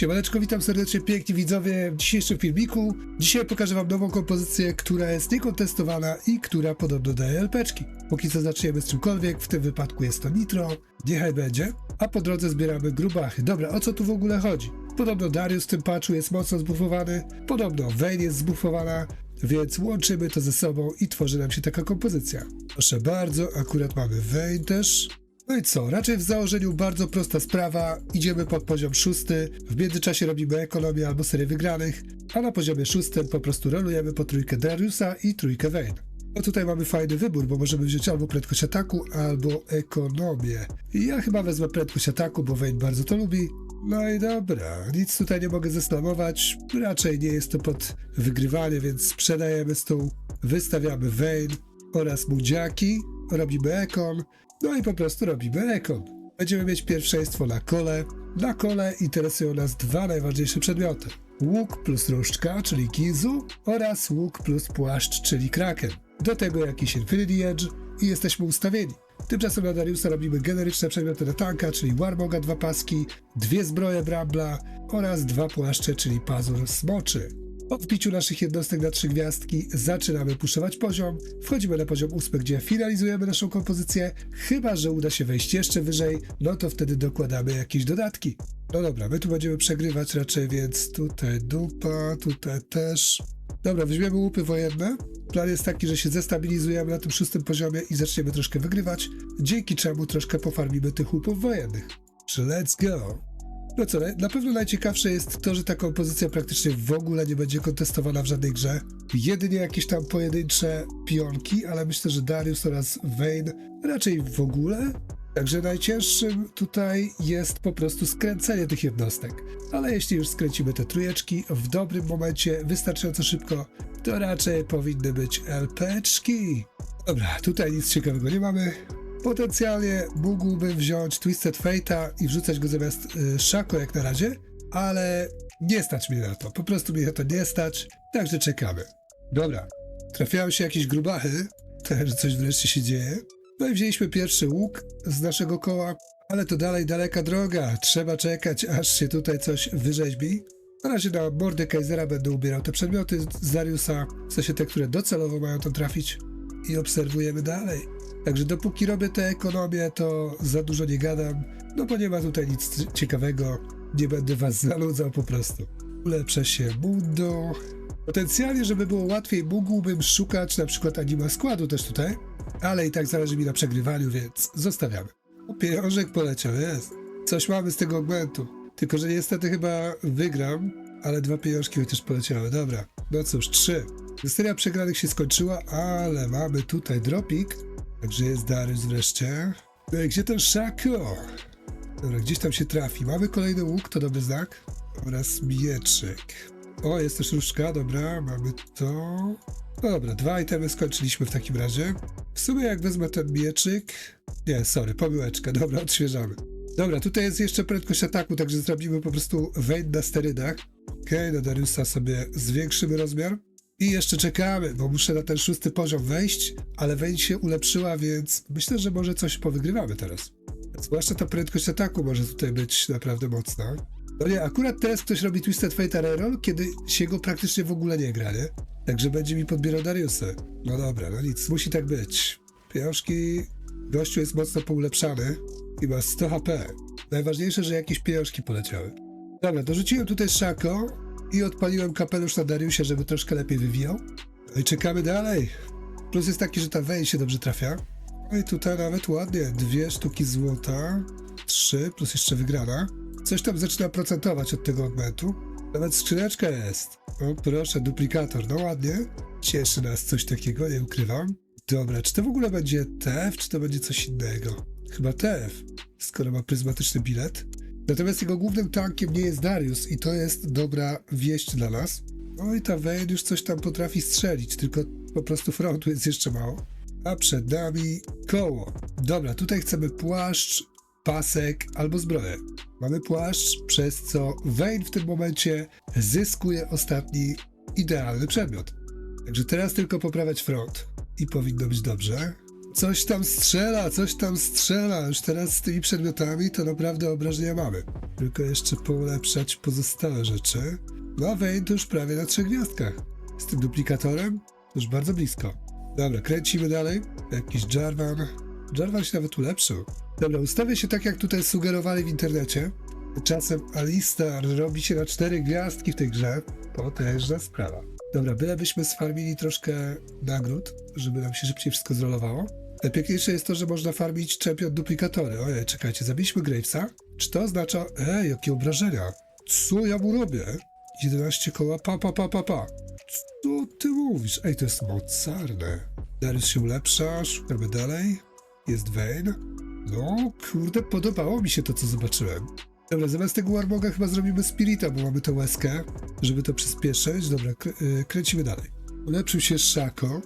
Siemaneczko, witam serdecznie, piękni widzowie w dzisiejszym filmiku. Dzisiaj pokażę wam nową kompozycję, która jest niekontestowana i która podobno daje LPczki. Póki co zaczniemy z czymkolwiek, w tym wypadku jest to Nitro, niechaj będzie, a po drodze zbieramy grubachy. Dobra, o co tu w ogóle chodzi? Podobno Darius w tym patchu jest mocno zbufowany, podobno Vayne jest zbufowana, więc łączymy to ze sobą i tworzy nam się taka kompozycja. Proszę bardzo, akurat mamy Vayne też. No i co? Raczej w założeniu bardzo prosta sprawa. Idziemy pod poziom szósty. W międzyczasie robimy ekonomię albo serię wygranych, a na poziomie szóstym po prostu rolujemy po trójkę Dariusa i trójkę Vayne. No tutaj mamy fajny wybór, bo możemy wziąć albo prędkość ataku, albo ekonomię. Ja chyba wezmę prędkość ataku, bo Vayne bardzo to lubi. No i dobra, nic tutaj nie mogę zesnamować. Raczej nie jest to pod wygrywanie, więc sprzedajemy stół, wystawiamy Vayne oraz Mudziaki, robimy ekon, no i po prostu robimy ekon. Będziemy mieć pierwszeństwo na kole. Na kole interesują nas dwa najważniejsze przedmioty. Łuk plus różdżka, czyli Kizu oraz łuk plus płaszcz, czyli Kraken. Do tego jakiś Infinity Edge i jesteśmy ustawieni. Tymczasem na Dariusa robimy generyczne przedmioty na tanka, czyli Warmoga dwa paski, dwie zbroje Brambla oraz dwa płaszcze, czyli pazur smoczy. Po wbiciu naszych jednostek na trzy gwiazdki zaczynamy puszować poziom. Wchodzimy na poziom ósmy, gdzie finalizujemy naszą kompozycję. Chyba, że uda się wejść jeszcze wyżej, no to wtedy dokładamy jakieś dodatki. No dobra, my tu będziemy przegrywać raczej, więc tutaj dupa, tutaj też. Dobra, weźmiemy łupy wojenne. Plan jest taki, że się zestabilizujemy na tym szóstym poziomie i zaczniemy troszkę wygrywać, dzięki czemu troszkę pofarmimy tych łupów wojennych. Czy let's go! No co, na pewno najciekawsze jest to, że ta kompozycja praktycznie w ogóle nie będzie kontestowana w żadnej grze. Jedynie jakieś tam pojedyncze pionki, ale myślę, że Darius oraz Vayne raczej w ogóle. Także najcięższym tutaj jest po prostu skręcenie tych jednostek. Ale jeśli już skręcimy te trójeczki w dobrym momencie, wystarczająco szybko, to raczej powinny być LPczki. Dobra, tutaj nic ciekawego nie mamy. Potencjalnie mógłbym wziąć Twisted Fate'a i wrzucać go zamiast y, Shaco jak na razie, ale nie stać mnie na to. Po prostu mnie na to nie stać, także czekamy. Dobra, trafiają się jakieś grubachy, też coś wreszcie się dzieje. No i wzięliśmy pierwszy łuk z naszego koła, ale to dalej daleka droga. Trzeba czekać, aż się tutaj coś wyrzeźbi. Na razie na Mordekaisera będę ubierał te przedmioty z Dariusa, w sensie te, które docelowo mają tam trafić i obserwujemy dalej. Także dopóki robię tę ekonomię, to za dużo nie gadam, no bo nie ma tutaj nic ciekawego. Nie będę was zanudzał po prostu. Ulepszę się Mundo. Potencjalnie, żeby było łatwiej, mógłbym szukać na przykład anima składu też tutaj, ale i tak zależy mi na przegrywaniu, więc zostawiamy. O, poleciał, jest. Coś mamy z tego augmentu. Tylko, że niestety chyba wygram, ale dwa pieniążki chociaż poleciały. Dobra, no cóż, trzy. Seria przegranych się skończyła, ale mamy tutaj dropik. Także jest Darius wreszcie. I gdzie ten Szako? Dobra, gdzieś tam się trafi. Mamy kolejny łuk, to dobry znak. Oraz mieczyk. O, jest też różdżka, dobra, mamy to. Dobra, dwa itemy skończyliśmy w takim razie. W sumie jak wezmę ten mieczyk... Nie, sorry, pomyłeczka, dobra, odświeżamy. Dobra, tutaj jest jeszcze prędkość ataku, także zrobimy po prostu Vayne na sterydach. Okej, okay, do Dariusa sobie zwiększymy rozmiar. I jeszcze czekamy, bo muszę na ten szósty poziom wejść, ale Vayne się ulepszyła, więc myślę, że może coś powygrywamy teraz. Zwłaszcza ta prędkość ataku może tutaj być naprawdę mocna. No nie, akurat teraz ktoś robi Twisted Fate Reroll, kiedy się go praktycznie w ogóle nie gra, nie? Także będzie mi podbierał Dariusa. No dobra, no nic, musi tak być. Pieniążki, gościu jest mocno poulepszany i ma 100 HP. Najważniejsze, że jakieś pieniążki poleciały. Dobra, dorzuciłem tutaj Szako i odpaliłem kapelusz na Dariusie, żeby troszkę lepiej wywijał. No i czekamy dalej. Plus jest taki, że ta Vayne się dobrze trafia. No i tutaj nawet ładnie, dwie sztuki złota, trzy, plus jeszcze wygrana. Coś tam zaczyna procentować od tego augmentu. Nawet skrzyneczka jest. O proszę, duplikator, no ładnie. Cieszy nas coś takiego, nie ukrywam. Dobra, czy to w ogóle będzie TF, czy to będzie coś innego? Chyba TF, skoro ma pryzmatyczny bilet. Natomiast jego głównym tankiem nie jest Darius i to jest dobra wieść dla nas. No i ta Vayne już coś tam potrafi strzelić, tylko po prostu frontu jest jeszcze mało. A przed nami koło. Dobra, tutaj chcemy płaszcz, pasek albo zbroję. Mamy płaszcz, przez co Vayne w tym momencie zyskuje ostatni idealny przedmiot. Także teraz tylko poprawiać front i powinno być dobrze. Coś tam strzela, coś tam strzela. Już teraz z tymi przedmiotami to naprawdę obrażenia mamy. Tylko jeszcze poulepszać pozostałe rzeczy. No to już prawie na trzech gwiazdkach. Z tym duplikatorem to już bardzo blisko. Dobra, kręcimy dalej. Jakiś Jarvan. Jarvan się nawet ulepszył. Dobra, ustawię się tak, jak tutaj sugerowali w internecie. Czasem Alistar robi się na cztery gwiazdki w tej grze. Potężna sprawa. Dobra, bylebyśmy sfarmili troszkę nagród, żeby nam się szybciej wszystko zrolowało. Najpiękniejsze jest to, że można farmić champion duplikatory. Ojej, czekajcie, zabiliśmy Gravesa? Czy to oznacza... Ej, jakie obrażenia! Co ja mu robię? 11 koła, pa, pa, pa, pa, pa. Co ty mówisz? Ej, to jest mocarne. Darius się ulepsza, szukamy dalej. Jest Vayne. No, kurde, podobało mi się to, co zobaczyłem. Dobra, zamiast tego Warmoga chyba zrobimy Spirita, bo mamy tę łezkę, żeby to przyspieszyć. Dobra, y, kręcimy dalej. Ulepszył się Szako.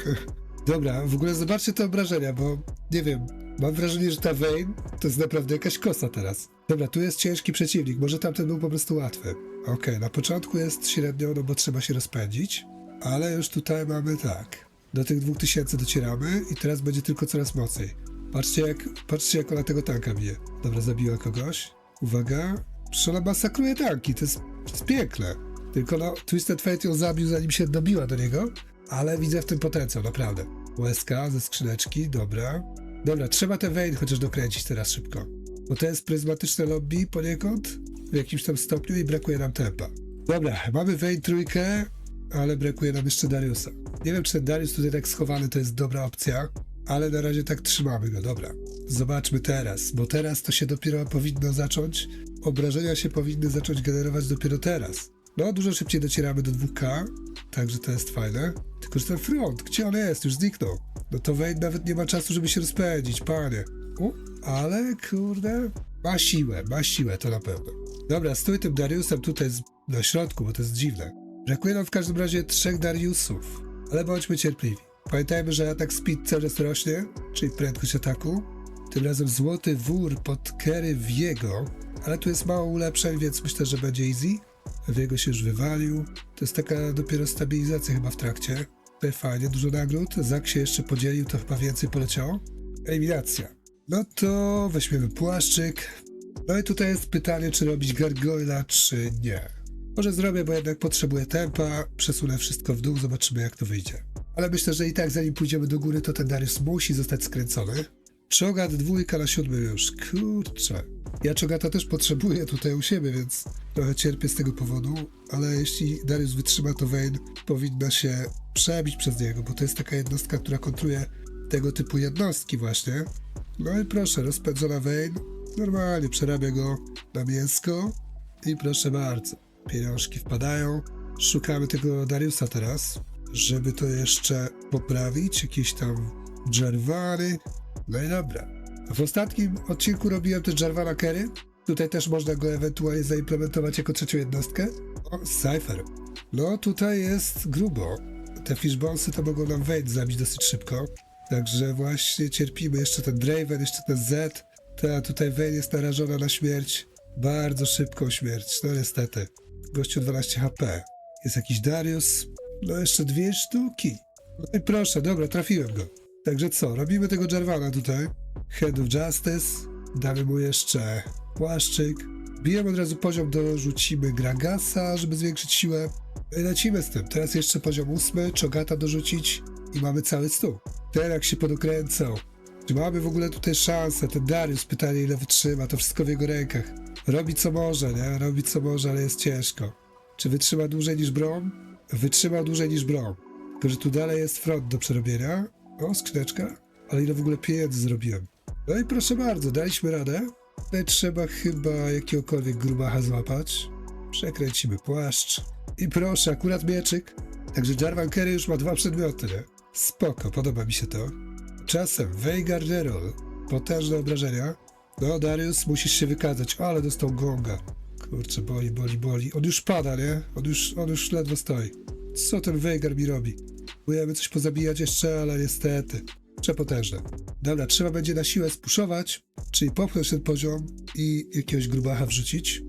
Dobra, w ogóle zobaczcie te obrażenia, bo nie wiem, mam wrażenie, że ta Vayne to jest naprawdę jakaś kosa teraz. Dobra, tu jest ciężki przeciwnik, może tamten był po prostu łatwy. Okej, na początku jest średnio, no bo trzeba się rozpędzić, ale już tutaj mamy tak. Do tych 2000 docieramy i teraz będzie tylko coraz mocniej. Patrzcie jak, patrzcie jak ona tego tanka bije. Dobra, zabiła kogoś. Uwaga, przecież masakruje tanki, to jest, to jest piękne. Tylko no, Twisted Fate ją zabił zanim się dobiła do niego, ale widzę w tym potencjał, naprawdę. Łezka ze skrzyneczki, dobra. Dobra, trzeba te Vayne chociaż dokręcić teraz szybko. Bo to jest pryzmatyczne lobby poniekąd, w jakimś tam stopniu i brakuje nam tempa. Dobra, mamy Vayne trójkę, ale brakuje nam jeszcze Dariusa. Nie wiem, czy ten Darius tutaj tak schowany to jest dobra opcja, ale na razie tak trzymamy go, dobra. Zobaczmy teraz, bo teraz to się dopiero powinno zacząć, obrażenia się powinny zacząć generować dopiero teraz. No, dużo szybciej docieramy do 2K, także to jest fajne. Tylko, że ten front, gdzie on jest? Już zniknął. No to Wayne nawet nie ma czasu, żeby się rozpędzić, panie. U, ale kurde, ma siłę, ma siłę, to na pewno. Dobra, stój tym Dariusem tutaj z- na środku, bo to jest dziwne. Brakuje nam w każdym razie trzech Dariusów, ale bądźmy cierpliwi. Pamiętajmy, że atak speed czas rośnie, czyli prędkość ataku. Tym razem złoty wór pod Kerry Wiego, ale tu jest mało ulepszeń, więc myślę, że będzie easy. Wiego się już wywalił. To jest taka dopiero stabilizacja chyba w trakcie. Tutaj fajnie, dużo nagród. Zak się jeszcze podzielił, to chyba więcej poleciało. Eliminacja. No to weźmiemy płaszczyk. No i tutaj jest pytanie, czy robić gargoyla, czy nie. Może zrobię, bo jednak potrzebuję tempa, przesunę wszystko w dół, zobaczymy jak to wyjdzie. Ale myślę, że i tak zanim pójdziemy do góry, to ten Darius musi zostać skręcony. Czogat dwójka na siódmym już, kurczę. Ja Czogata też potrzebuję tutaj u siebie, więc trochę cierpię z tego powodu, ale jeśli Darius wytrzyma, to Vayne powinna się przebić przez niego, bo to jest taka jednostka, która kontruje tego typu jednostki właśnie. No i proszę, rozpędzona Vayne, normalnie przerabia go na mięsko i proszę bardzo, pieniążki wpadają. Szukamy tego Dariusa teraz, żeby to jeszcze poprawić, jakieś tam Jarvany. No i dobra. W ostatnim odcinku robiłem też Jarvana Kerry. Tutaj też można go ewentualnie zaimplementować jako trzecią jednostkę. O, Cypher. No tutaj jest grubo. Te fishbonsy to mogą nam wejść zabić dosyć szybko. Także właśnie cierpimy. Jeszcze ten Draven, jeszcze ten Z. Ta tutaj Vayne jest narażona na śmierć. Bardzo szybką śmierć. No niestety. Gościu 12 HP. Jest jakiś Darius. No jeszcze dwie sztuki. No i proszę, dobra, trafiłem go. Także co, robimy tego Jarvana tutaj. Head of Justice. Damy mu jeszcze płaszczyk. Bijemy od razu poziom, dorzucimy Gragasa, żeby zwiększyć siłę. Lecimy z tym. Teraz jeszcze poziom ósmy, Czogata dorzucić i mamy cały stół. Ten jak się podokręcał. Czy mamy w ogóle tutaj szansę? Ten Darius pytanie ile wytrzyma, to wszystko w jego rękach. Robi co może, nie? Robi co może, ale jest ciężko. Czy wytrzyma dłużej niż Brom? Wytrzyma dłużej niż Brom. Tylko, że tu dalej jest front do przerobienia. O, skrzyneczka. Ale ile w ogóle pieniędzy zrobiłem. No i proszę bardzo, daliśmy radę. Tutaj trzeba chyba jakiegokolwiek grubacha złapać. Przekręcimy płaszcz. I proszę, akurat mieczyk. Także Jarvan Kerry już ma dwa przedmioty, nie? Spoko, podoba mi się to. Czasem Veigar Gerol. Potężne obrażenia. No, Darius, musisz się wykazać. O, ale dostał gonga. Kurczę, boli, boli, boli. On już pada, nie? On już, on już ledwo stoi. Co ten Veigar mi robi? Próbujemy coś pozabijać jeszcze, ale niestety. Przepotężne. Dobra, trzeba będzie na siłę spuszować, czyli popchnąć ten poziom i jakiegoś grubacha wrzucić.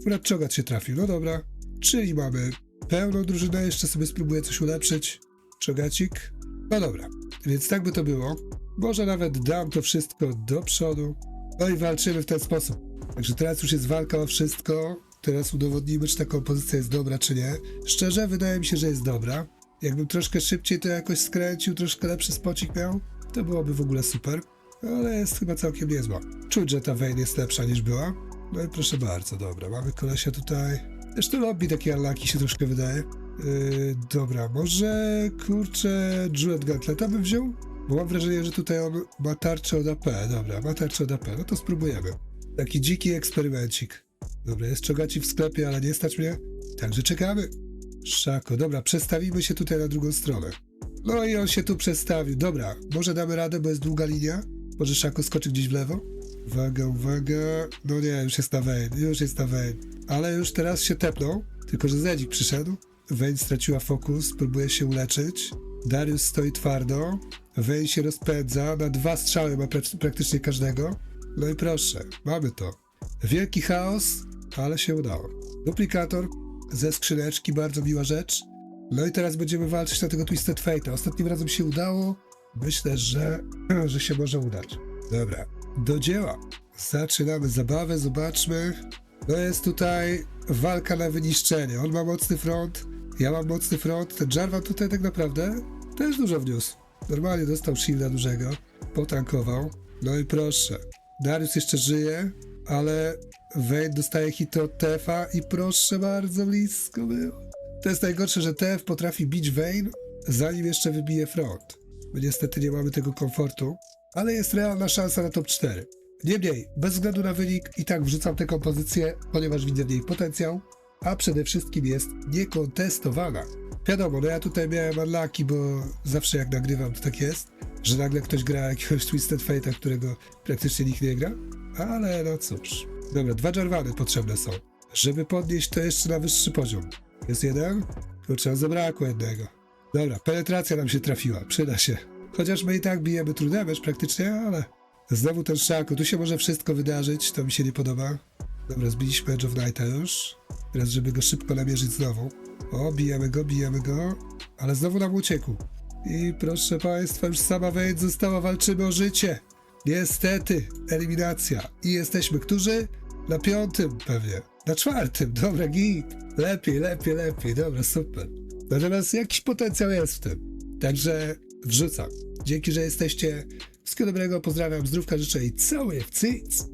Akurat czogat się trafił, no dobra. Czyli mamy pełną drużynę, jeszcze sobie spróbuję coś ulepszyć. Czogacik. No dobra, więc tak by to było. Może nawet dam to wszystko do przodu. No i walczymy w ten sposób. Także teraz już jest walka o wszystko. Teraz udowodnimy, czy ta kompozycja jest dobra, czy nie. Szczerze, wydaje mi się, że jest dobra. Jakbym troszkę szybciej to jakoś skręcił, troszkę lepszy spocik miał, to byłoby w ogóle super. Ale jest chyba całkiem niezła. Czuć, że ta Vayne jest lepsza niż była. No i proszę bardzo, dobra. Mamy kolesia tutaj. Zresztą lobby takie unlucky się troszkę wydaje. Yy, dobra, może kurczę Juliet Gatleta bym wziął? Bo mam wrażenie, że tutaj on ma tarczę od AP. Dobra, ma tarczę od AP. No to spróbujemy. Taki dziki eksperymencik. Dobra, jest czogaci w sklepie, ale nie stać mnie. Także czekamy. Szako, dobra, przestawimy się tutaj na drugą stronę. No i on się tu przestawił. Dobra, może damy radę, bo jest długa linia. Może Szako skoczy gdzieś w lewo. Uwaga, uwaga. No nie, już jest na Wayne, już jest na Wayne. Ale już teraz się tepnął, tylko że Zedzik przyszedł. Wayne straciła fokus, próbuje się uleczyć. Darius stoi twardo. Wayne się rozpędza, na dwa strzały ma prak- praktycznie każdego. No i proszę, mamy to. Wielki chaos, ale się udało. Duplikator ze skrzyneczki, bardzo miła rzecz. No i teraz będziemy walczyć na tego Twisted Fate'a. Ostatnim razem się udało. Myślę, że, że się może udać. Dobra, do dzieła. Zaczynamy zabawę, zobaczmy. No jest tutaj walka na wyniszczenie. On ma mocny front, ja mam mocny front. Ten Jarvan tutaj tak naprawdę też dużo wniósł. Normalnie dostał shielda dużego, potankował. No i proszę. Darius jeszcze żyje, ale Wayne dostaje hit od TF-a i proszę bardzo blisko było. To jest najgorsze, że TF potrafi bić Vayne, zanim jeszcze wybije front. My niestety nie mamy tego komfortu, ale jest realna szansa na top 4. Niemniej, bez względu na wynik, i tak wrzucam tę kompozycję, ponieważ widzę w niej potencjał, a przede wszystkim jest niekontestowana. Wiadomo, no ja tutaj miałem unlucky, bo zawsze jak nagrywam to tak jest, że nagle ktoś gra jakiegoś Twisted Fate'a, którego praktycznie nikt nie gra, ale no cóż. Dobra, dwa Jarvany potrzebne są. Żeby podnieść to jeszcze na wyższy poziom. Jest jeden? Kurczę, zabrakło jednego. Dobra, penetracja nam się trafiła, przyda się. Chociaż my i tak bijemy true damage praktycznie, ale... Znowu ten szaku, tu się może wszystko wydarzyć, to mi się nie podoba. Dobra, zbiliśmy Edge of Nighta już. Teraz, żeby go szybko namierzyć znowu. O, bijemy go, bijemy go. Ale znowu nam uciekł. I proszę państwa, już sama Wade została, walczymy o życie. Niestety, eliminacja. I jesteśmy którzy? Na piątym pewnie. Na czwartym, dobra, git. Lepiej, lepiej, lepiej, dobra, super. Natomiast jakiś potencjał jest w tym. Także wrzucam. Dzięki, że jesteście. Wszystkiego dobrego, pozdrawiam, zdrówka życzę i całuję w.